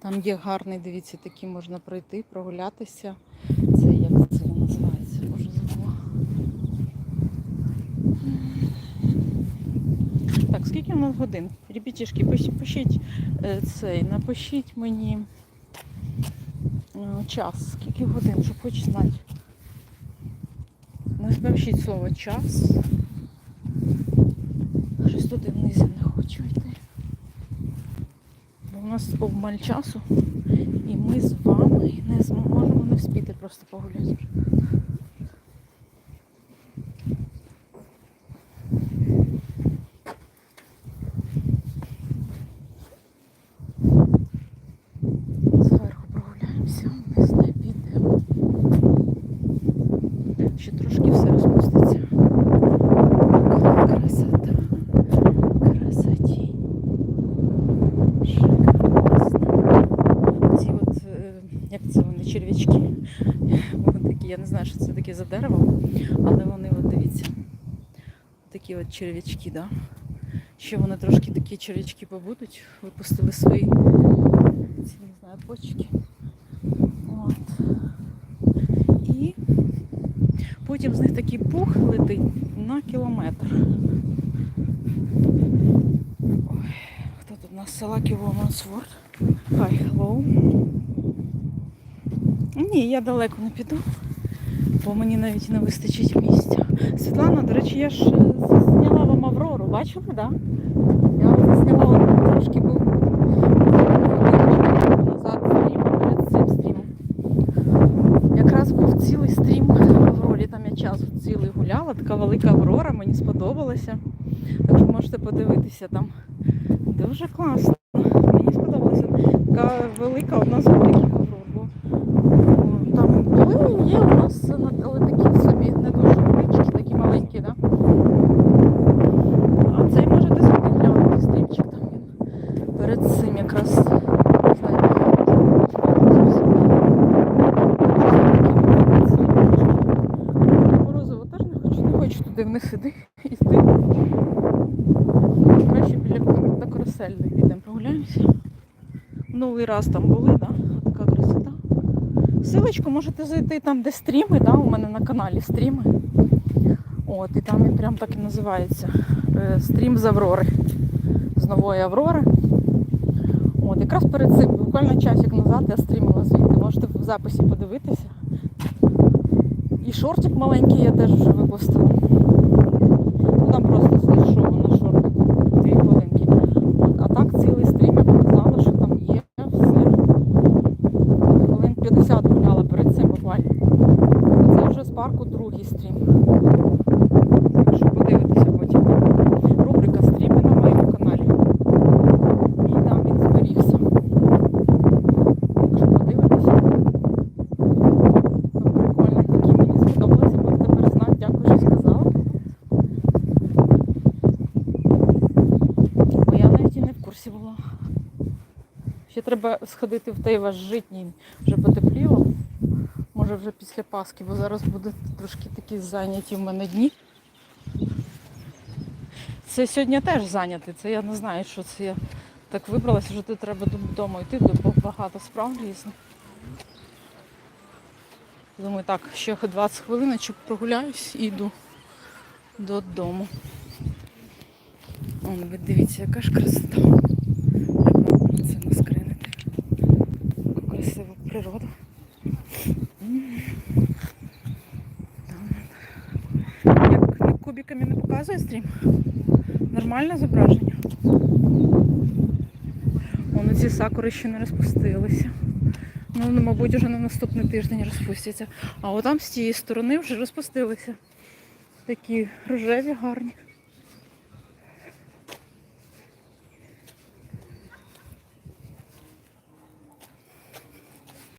Там є гарний, дивіться, такий можна пройти, прогулятися. Це як це називається? Боже забула. Так, скільки у нас годин? Ребятішки, пишіть е, цей, напишіть мені е, час, скільки годин, щоб хоч знати. Напишіть слово час. Щось туди вниз не. У нас обмаль часу, і ми з вами не зможемо не вспіти просто погуляти. Зверху прогуляємося, вниз не підемо. Ще трошки все розпуститься. Така красота. Красоті. Шикарно. Ці от, е, як це вони, черв'ячки. Вони такі, я не знаю, що це таке за дерево, але вони, от дивіться, такі от черв'ячки, да? Ще вони трошки такі черв'ячки побудуть, випустили свої ці, не знаю, почки. От. І потім з них такий пух летить на кілометр. Ой, хто тут у нас Салакі Woman's Hi, hello. Ні, я далеко не піду, бо мені навіть не вистачить місця. Світлана, до речі, я ж е, зняла вам Аврору, бачили, так? Да? Я вам засняла от трошки був назад стрім перед цим стрімом. Якраз був цілий стрім в Аврорі, там я час цілий гуляла, така велика Аврора, мені сподобалося. Так що можете подивитися там. Дуже класно. Мені сподобалося. Така велика, одна з великих є у нас, але такі собі, не дуже величкі, такі маленькі, да? А цей можете собі глянути стрімчик там він перед цим якраз. Морозиво теж не хочу, не хочу туди вниз іди, йти. Краще біля карусельних підемо прогуляємося. Новий раз там були, да? Силочку можете зайти там, де стріми, да? у мене на каналі стріми. От, і там він прям так і називається. Е, Стрім з Аврори. З нової Аврори. От, якраз перед цим, буквально часик назад я стрімила звідти. Можете в записі подивитися. І шортик маленький я теж вже випустила. Ну там просто слайд-шоу на шортику. Дві хвилинки. От, а так цілий стрім я показала, що там є все. Хвилин 50 гуляла перед цим буквально. Це вже з парку стрім. Що подивитися потім. Рубрика стріми на моєму каналі. І там він зберігся. Так подивитися. Ну, Прикольно такі, мені сподобалося, будете тепер знати, дякую, що сказала. Бо я навіть і не в курсі була. Ще треба сходити в той ваш житній, вже потепліло. Може вже після Пасхи, бо зараз будуть трошки такі зайняті в мене дні. Це сьогодні теж зайняти, це я не знаю, що це я так вибралася, що тут треба додому йти, бо багато справ різних. Думаю, так, ще 20 хвилиночок прогуляюсь і йду додому. Вон, ви дивіться, яка ж красота. Це наскринити. Яку красиву природу. М. Там. Як, як кубиками не показує стрім? Нормальне зображення. Вон ці сакури ще не розпустилися. Ну, мабуть, вже на наступний тиждень розпустяться. А от там з цієї сторони вже розпустилися. Такі рожеві, гарні.